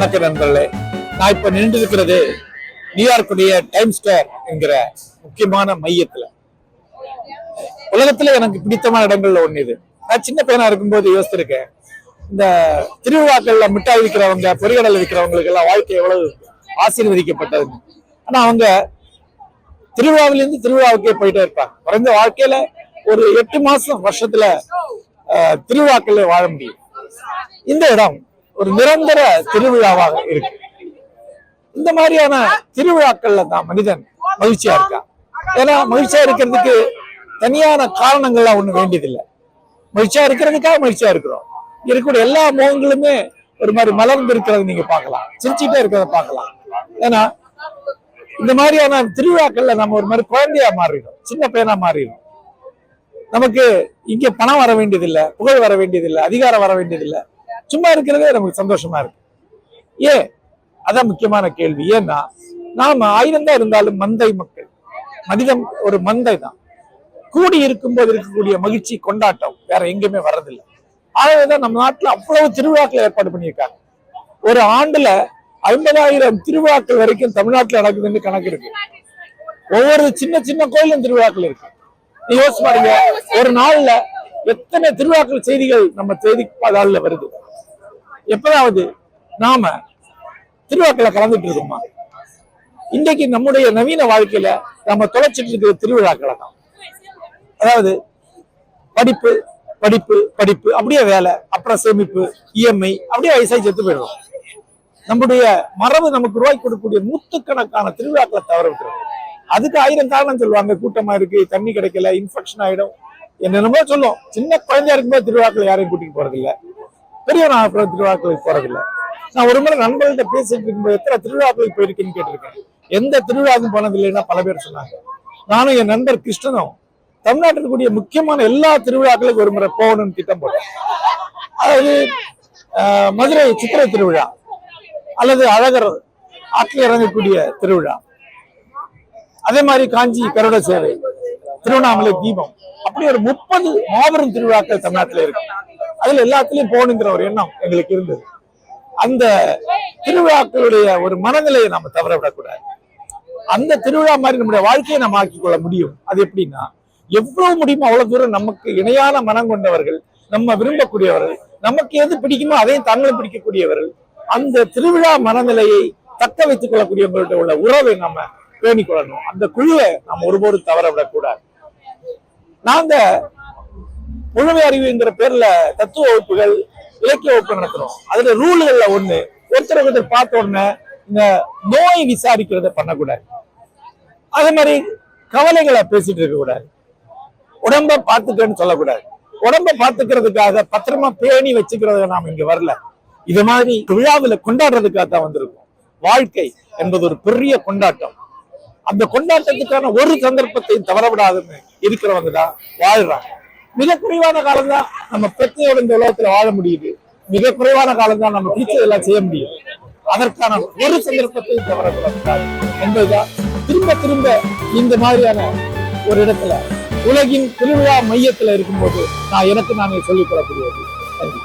வணக்க நண்பர்களே நான் இப்ப நின்று இருக்கிறது நியூயார்க்குடைய டைம் ஸ்கொயர் என்கிற முக்கியமான மையத்துல. உலகத்துல எனக்கு பிடித்தமான இடங்கள்ல ஒண்ணு இது. நான் சின்ன பையனா இருக்கும்போது யோசிச்சிருக்கேன். இந்த திருவிழாக்கள்ல மிட்டாய் விற்கிறவங்க பொறிகடல் விற்கிறவங்களுக்கு எல்லாம் வாழ்க்கை எவ்வளவு ஆசீர்வதிக்கப்பட்டது ஆனா அவங்க திருவிழாவிலிருந்து திருவிழாவுக்கே போயிட்டே இருப்பாங்க. குறைந்த வாழ்க்கையில ஒரு எட்டு மாசம் வருஷத்துல அஹ், திருவிழாக்கள்ல வாழ முடியும். இந்த இடம் ஒரு நிரந்தர திருவிழாவாக இருக்கு. இந்த மாதிரியான திருவிழாக்கள்ல தான் மனிதன் மகிழ்ச்சியா இருக்கான் ஏன்னா மகிழ்ச்சியா இருக்கிறதுக்கு தனியான காரணங்கள்லாம் ஒண்ணு வேண்டியதில்லை. மகிழ்ச்சியா இருக்கிறதுக்காக மகிழ்ச்சியா இருக்கிறோம். இருக்கக்கூடிய எல்லா முகங்களுமே ஒரு மாதிரி மலர்ந்து இருக்கிறத நீங்க பார்க்கலாம். சிரிச்சுட்டே இருக்கிறத பார்க்கலாம். ஏன்னா இந்த மாதிரியான திருவிழாக்கள்ல நம்ம ஒரு மாதிரி குழந்தையா மாறிடும் சின்ன பையனா மாறிடும் நமக்கு இங்க பணம் வர வேண்டியதில்லை புகழ் வர வேண்டியதில்லை அதிகாரம் வர வேண்டியதில்லை. சும்மா இருக்கிறதே நமக்கு சந்தோஷமா இருக்கு. ஏன் அதான் முக்கியமான கேள்வி. ஏன்னா நாம ஆயிரம் தான் இருந்தாலும் மந்தை மக்கள் மனிதம் ஒரு மந்தை தான். கூடி இருக்கும்போது இருக்கக்கூடிய மகிழ்ச்சி கொண்டாட்டம் வேற எங்கேயுமே வர்றதில்லை. ஆகவேதான் நம்ம நாட்டுல அவ்வளவு திருவிழாக்களை ஏற்பாடு பண்ணியிருக்காங்க. ஒரு ஆண்டுல ஐம்பதாயிரம் திருவிழாக்கள் வரைக்கும் தமிழ்நாட்டுல நடக்குதுன்னு கணக்கு இருக்கு. ஒவ்வொரு சின்ன சின்ன கோயிலும் திருவிழாக்கள் இருக்கு. நீ யோசிச்சு பாருங்க ஒரு நாள்ல எத்தனை திருவிழாக்கள் செய்திகள் நம்ம செய்தி தாளில் வருது. எப்பதாவது நாம திருவிழாக்களை கலந்துட்டு இருக்கோமா? இன்றைக்கு நம்முடைய நவீன வாழ்க்கையில நம்ம தொலைச்சிட்டு இருக்கிற திருவிழாக்களை தான். அதாவது படிப்பு படிப்பு படிப்பு அப்படியே வேலை அப்புறம் சேமிப்பு இஎம்ஐ அப்படியே வயசாகி செத்து போயிடுவோம். நம்முடைய மரபு நமக்கு ரூபாய் கொடுக்கக்கூடிய நூத்துக்கணக்கான திருவிழாக்களை தவற விட்டுருவோம் அதுக்கு ஆயிரம் காரணம் சொல்லுவாங்க. கூட்டமா இருக்கு தண்ணி கிடைக்கல இன்ஃபெக்ஷன் ஆயிடும். என்னென்னமோ சொல்லும் சின்ன குழந்தையா இருக்கும்போது திருவிழாக்கள் யாரையும் கூட்டிட்டு போறதில்லை. பெரிய நான் திருவிழாக்களுக்கு போறதில்லை. நான் ஒரு முறை நண்பர்கள்ட்ட பேசிட்டு இருக்கும்போது எத்தனை திருவிழாக்களுக்கு போயிருக்கேன்னு கேட்டிருக்கேன். எந்த திருவிழாவுக்கும் போனதில்லைன்னா பல பேர் சொன்னாங்க. நானும் என் நண்பர் கிருஷ்ணனும் தமிழ்நாட்டில் கூடிய முக்கியமான எல்லா திருவிழாக்களுக்கும் ஒரு முறை போகணும்னு திட்டம் போட்டோம் அதாவது மதுரை சித்திரை திருவிழா அல்லது அழகர் ஆற்றில் இறங்கக்கூடிய திருவிழா. அதே மாதிரி காஞ்சி கருட சேவை திருவண்ணாமலை தீபம். அப்படி ஒரு முப்பது மாபெரும் திருவிழாக்கள் தமிழ்நாட்டில் இருக்கு. அதுல எல்லாத்துலயும் போகணுங்கிற ஒரு எண்ணம் எங்களுக்கு இருந்தது. அந்த திருவிழாக்களுடைய ஒரு மனநிலையை நாம தவற விடக்கூடாது அந்த திருவிழா மாதிரி நம்முடைய வாழ்க்கையை நம்ம ஆக்கிக் கொள்ள முடியும். அது எப்படின்னா எவ்வளவு முடியுமோ அவ்வளவு தூரம் நமக்கு இணையான மனம் கொண்டவர்கள் நம்ம விரும்பக்கூடியவர்கள் நமக்கு எது பிடிக்குமோ அதையும் தாங்களும் பிடிக்கக்கூடியவர்கள் அந்த திருவிழா மனநிலையை தக்க வைத்துக் கொள்ளக்கூடியவங்கள்ட்ட உள்ள உறவை நம்ம பேணிக் கொள்ளணும். அந்த குழுவை நம்ம ஒருபோதும் தவற விடக்கூடாது நாங்க முழுமை அறிவுங்கிற பேர்ல தத்துவ வகுப்புகள் இலக்கிய வகுப்பு நடத்துறோம். அதுல ரூல்கள்ல ஒண்ணு ஒருத்தர் ஒருத்தர் பார்த்த உடனே இந்த நோய் விசாரிக்கிறத பண்ணக்கூடாது. அதே மாதிரி கவலைகளை பேசிட்டு இருக்க கூடாது உடம்ப பார்த்துக்கன்னு சொல்லக்கூடாது. உடம்ப பார்த்துக்கிறதுக்காக பத்திரமா பேணி வச்சுக்கிறத நாம இங்க வரல. இது மாதிரி விழாவில கொண்டாடுறதுக்காக தான் வந்திருக்கோம். வாழ்க்கை என்பது ஒரு பெரிய கொண்டாட்டம். அந்த கொண்டாட்டத்துக்கான ஒரு சந்தர்ப்பத்தையும் தவறவிடாதுன்னு இருக்கிறவங்க தான் வாழ்றாங்க. மிக குறைவான காலம் தான் நம்ம பெற்றோர் இந்த உலகத்துல வாழ முடியுது. மிக குறைவான காலம் தான் நம்ம எல்லாம் செய்ய முடியும். அதற்கான ஒரு சந்தர்ப்பத்தை தவறக்கூடாது என்பதுதான். திரும்ப திரும்ப இந்த மாதிரியான ஒரு இடத்துல உலகின் திருவிழா மையத்துல இருக்கும்போது நான் எனக்கு நானே சொல்லிக் கொள்ளக்கூடியது நன்றி.